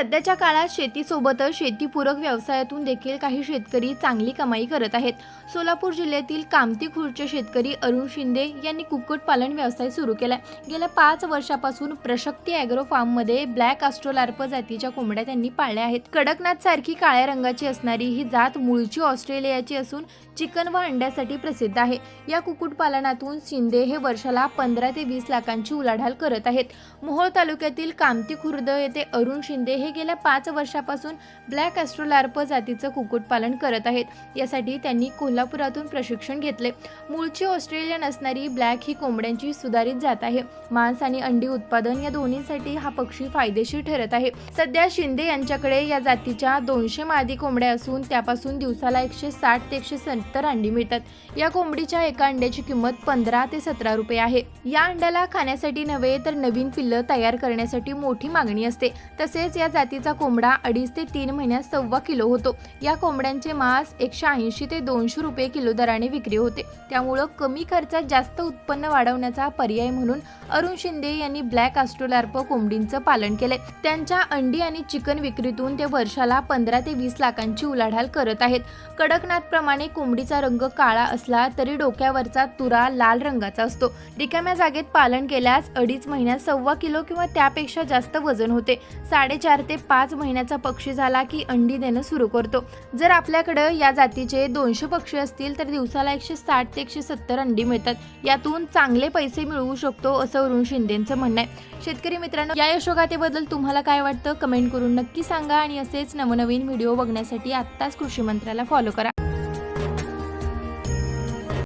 सध्याच्या काळात शेतीसोबतच शेतीपूरक व्यवसायातून देखील काही शेतकरी चांगली कमाई करत आहेत. सोलापूर जिल्ह्यातील कामती खुर्दचे शेतकरी अरुण शिंदे यांनी कुक्कुटपालन व्यवसाय सुरू केलाय. गेल्या पाच वर्षापासून प्रशक्ती अॅग्रो फार्ममध्ये ब्लॅक ऑस्ट्रोलार्प जातीच्या कोंबड्या त्यांनी पाळल्या आहेत. कडकनाथ सारखी काळ्या रंगाची असणारी ही जात मूळची ऑस्ट्रेलियाची असून चिकन व अंड्यासाठी प्रसिद्ध आहे. या कुक्कुटपालनातून शिंदे हे वर्षाला पंधरा ते वीस लाखांची उलाढाल करत आहेत. मोहोळ तालुक्यातील कामती खुर्द येथे अरुण शिंदे हे गेल्या पाच वर्षापासून ब्लॅक ॲस्ट्रोलार्प जातीचं कुक्कुटपालन करत आहेत. यासाठी त्यांनी कोल्हापुरातून प्रशिक्षण घेतले. मूळची ऑस्ट्रेलियन असणारी ब्लॅक ही कोंबड्यांची सुधारित जात आहे. मांस आणि अंडी उत्पादन या दोन्हीसाठी हा पक्षी फायदेशीर ठरत आहे. सध्या शिंदे यांच्याकडे या जातीच्या दोनशे मादी कोंबड्या असून त्यापासून दिवसाला एकशे साठ ते एकशे सत्तर अंडी मिळतात. या कोंबडीच्या एका अंड्याची किंमत पंधरा ते सतरा रुपये आहे. या अंड्याला खाण्यासाठी नव्हे तर नवीन पिल्लं तयार करण्यासाठी मोठी मागणी असते. तसेच या जातीचा कोंबडा अडीच ते तीन महिन्यात सव्वा किलो होतो. या कोंबड्यांचे मांस एकशे ऐंशी ते दोनशे रुपये किलो दराने विक्री होते. त्यामुळं कमी खर्चात जास्त उत्पन्न वाढवण्याचा पर्याय म्हणून अरुण शिंदे यांनी ब्लॅक ऑस्ट्रोलार्प कोंबडींचं पालन केलंय. त्यांच्या अंडी आणि चिकन विक्रीतून ते वर्षाला पंधरा ते वीस लाखांची उलाढाल करत आहेत. कडकनाथप्रमाणे कोंबडीचा रंग काळा असला तरी डोक्यावरचा तुरा लाल रंगाचा असतो. रिकाम्या जागेत पालन केल्यास अडीच महिन्यात सव्वा किलो किंवा त्यापेक्षा जास्त वजन होते. साडेचार ते पाच महिन्याचा पक्षी झाला की अंडी देणं सुरू करतो. जर आपल्याकडं या जातीचे दोनशे पक्षी असतील तर दिवसाला एकशे साठ ते एकशे सत्तर अंडी मिळतात. यातून चांगले पैसे मिळवू शकतो असं अरुण शिंदेचं म्हणणं आहे. शेतकरी मित्रांनो या यशोगाथेबद्दल तुम्हाला काय वाटतं? कमेंट करून नक्की सांगा आणि असेच नवनवीन व्हिडिओ बघण्यासाठी आत्ताच कृषी मंत्र्याला फॉलो करा.